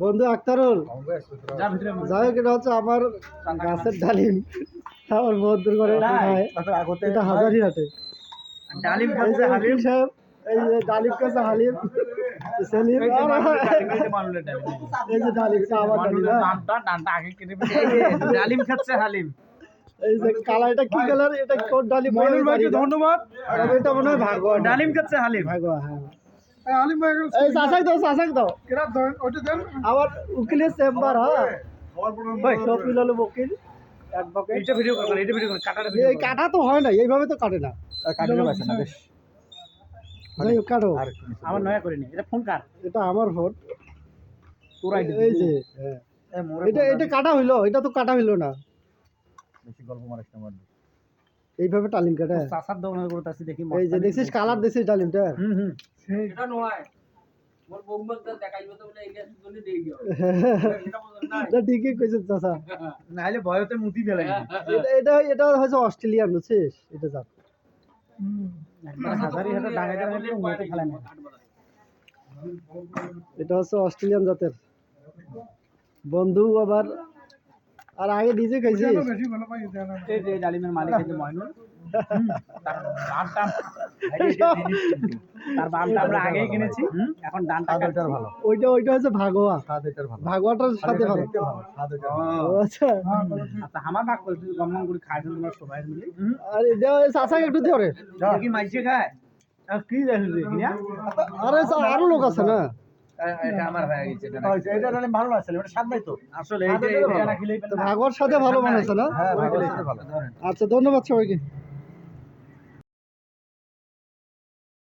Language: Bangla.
বন্ধু আক্তারুল যাই হোক এটা হচ্ছে আমার গাছের ডালিম। আমার বন্ধুর করে এটা হাজারি হাটে ডালিম হালিম সাহেব এই যে ডালিম কাছে হালিম সেলিম। এই যে ডালিম এটা আমার ডালিম? খাচ্ছে হালিম। এই যে কালারটা কি কালার? এটা কোন ডালিম? ধন্যবাদ। এটা মনে হয় ভাগো ডালিম খাচ্ছে হালিম। ভাগো হ্যাঁ। এই চাচাক দাও চাচাক দাও। আমার উকিলের চেম্বার হ্যাঁ। ভাই শফিল আলম উকিল অ্যাডভোকেট এটা ভিডিও করবেন এটা ভিডিও করবেন কাটাটা এই কাটা তো হয় না এইভাবে তো কাটে না। যাই হোক কাটো। আমার নয়া করিনি এটা ফোন কার? এটা আমার এই যে হ্যাঁ। এটা এটা কাটা হইল এটা তো কাটা হইল না। এইভাবে টালিম কাটা। চাষার দোকানে করতে আসি দেখি এই যে দেখছিস কালার দেখছিস ডালিমটা হুম হুম। এটা নয়। মোর বউমাক দেখাইব তো বলে এইটা জন্য দেই দিও। এটা ঠিকই কইছিস চাচা নাহলে ভয়তে মুতি ফেলে এটা এটা এটা হচ্ছে অস্ট্রেলিয়ান বুঝছিস? এটা জাত হাজারি হাজার ডাঙাই ডাঙাই মুতে ফেলে না এটা হচ্ছে অস্ট্রেলিয়ান জাতের। বন্ধু আবার আর আগে নিজে খাইছিস? এই ডালিমের মালিক যে ময়নুল তার বামটা আমরা আগেই কিনেছি। এখন ডানটা ভালো। ওইটা ওইটা হচ্ছে ভাগোয়া। ভাগোয়াটার সাথে ভালো। ও। আচ্ছা। আচ্ছা আমার ভাগ করে গমন তোমার সবাই মিলে। আর এটা চাচাকে একটু ধরে কি মাইছে খায়। আর কি দেখলি কিনা আরে আরও লোক আছে না? এটা আমার হয়ে গেছে এটা ডালিম ভালো লাগছে এটা স্বাদ নাই তো। আসলে এই যে এটা না খেলেই তো ভাগোয়ার সাথে ভালো বানাইছে না? হ্যাঁ ভালো ভালো। আচ্ছা ধন্যবাদ সবাইকে।